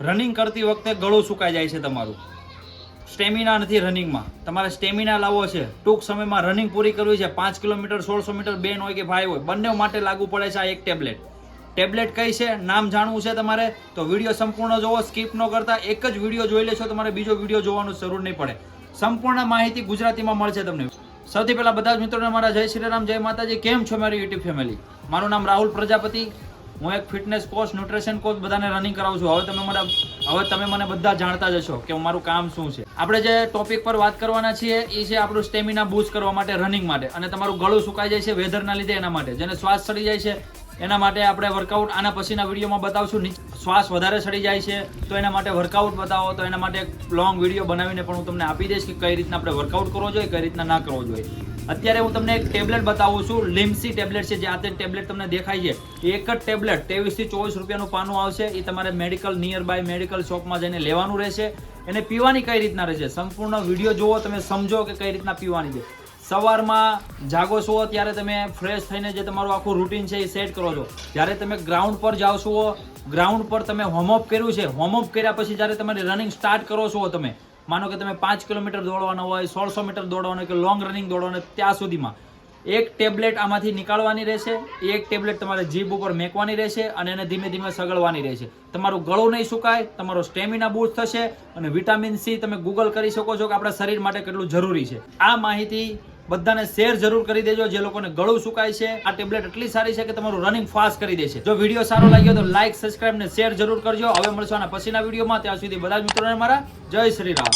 Running કરતી વખતે ગળું સુકાઈ જાય છે તમારું. સ્ટેમિના નથી રનિંગમાં તમારે સ્ટેમિના લાવવો છે. ટૂંક સમયમાં રનિંગ પૂરી કરવી છે. પાંચ કિલોમીટર, સોળસો મીટર બેન હોય કે ભાઈ હોય, બંને માટે લાગુ પડે છે આ એક ટેબ્લેટ ટેબ્લેટ કઈ છે? નામ જાણવું છે તમારે? તો વીડિયો સંપૂર્ણ જોવો સ્કીપ ન કરતા. એક જ વીડિયો જોઈ લેશો, તમારે બીજો વીડિયો જોવાનું જરૂર નહીં પડે. સંપૂર્ણ માહિતી ગુજરાતીમાં મળશે તમને. સૌથી પહેલાં બધા જ મિત્રોને મારા જય શ્રી રામ, જય માતાજી. કેમ છો મારી યુટ્યુબ ફેમિલી મારું નામ રાહુલ પ્રજાપતિ. હું એક ફિટનેસ કોચ ન્યુટ્રિશન કોચ બધાને રનિંગ કરાવું છું. હવે તમે મને હવે તમે મને બધા જાણતા જશો કે મારું કામ શું છે. આપણે જે ટોપિક પર વાત કરવાના છીએ એ છે આપણું સ્ટેમિના બૂસ્ટ કરવા માટે રનિંગ માટે. અને તમારું ગળું સુકાઈ જાય છે વેધરના લીધે એના માટે. જેને શ્વાસ ચડી જાય છે, એના માટે આપણે વર્કઆઉટ આના પછીના વિડીયોમાં બતાવશું. શ્વાસ વધારે સડી જાય છે, તો એના માટે વર્કઆઉટ બતાવો. તો એના માટે એક લોંગ વીડિયો બનાવીને પણ હું તમને આપી દઈશ કે કઈ રીતના આપણે વર્કઆઉટ કરવો જોઈએ, કઈ રીતના ના કરવો જોઈએ. અત્યારે હું તમને એક ટેબ્લેટ બતાવું છું. લિમ્સી ટેબ્લેટ છે, જે આ તે ટેબ્લેટ તમને દેખાય છે. એક જ ટેબ્લેટ ત્રેવીસથી ચોવીસ રૂપિયાનું પાનું આવશે. એ તમારે મેડિકલ નિયર બાય મેડિકલ શોપમાં જઈને લેવાનું રહેશે. એને પીવાની કઈ રીતના રહેશે? સંપૂર્ણ વીડિયો જુઓ તમે સમજો કે કઈ રીતના પીવાની છે. સવારમાં જાગો છો, ત્યારે તમે ફ્રેશ થઈને જે તમારું આખું રૂટીન છે એ સેટ કરો છો. જ્યારે તમે ગ્રાઉન્ડ પર જાઓ છો ગ્રાઉન્ડ પર તમે હોમઅપ કર્યું છે હોમઅપ કર્યા પછી જ્યારે તમારી રનિંગ સ્ટાર્ટ કરો છો તમે માનો કે તમે પાંચ કિલોમીટર દોડવાનો હોય, સોળસો મીટર દોડવાનો કે લોંગ રનિંગ દોડવાનું ત્યાં સુધીમાં. એક ટેબ્લેટ આમાંથી નીકાળવાની રહેશે, એક ટેબ્લેટ તમારે જીભ ઉપર મેકવાની રહેશે અને એને ધીમે ધીમે સગળવાની રહેશે. તમારું ગળું નહીં સુકાય, તમારો સ્ટેમિના બૂસ્ટ થશે અને વિટામિન સી તમે ગૂગલ કરી શકો છો કે આપણા શરીર માટે કેટલું જરૂરી છે. આ માહિતી બધાને શેર જરૂર કરી દેજો, જે લોકોને ગળું સુકાય છે. આ ટેબ્લેટ એટલી સારી છે કે તમારું રનિંગ ફાસ્ટ કરી દેશે જો વીડિયો સારો લાગ્યો તો લાઈક સબસ્ક્રાઇબ ને શેર જરૂર કરજો. હવે મળશું આના પછીના વિડીયોમાં ત્યાં સુધી બધા જ મિત્રોને મારા જય શ્રી રામ.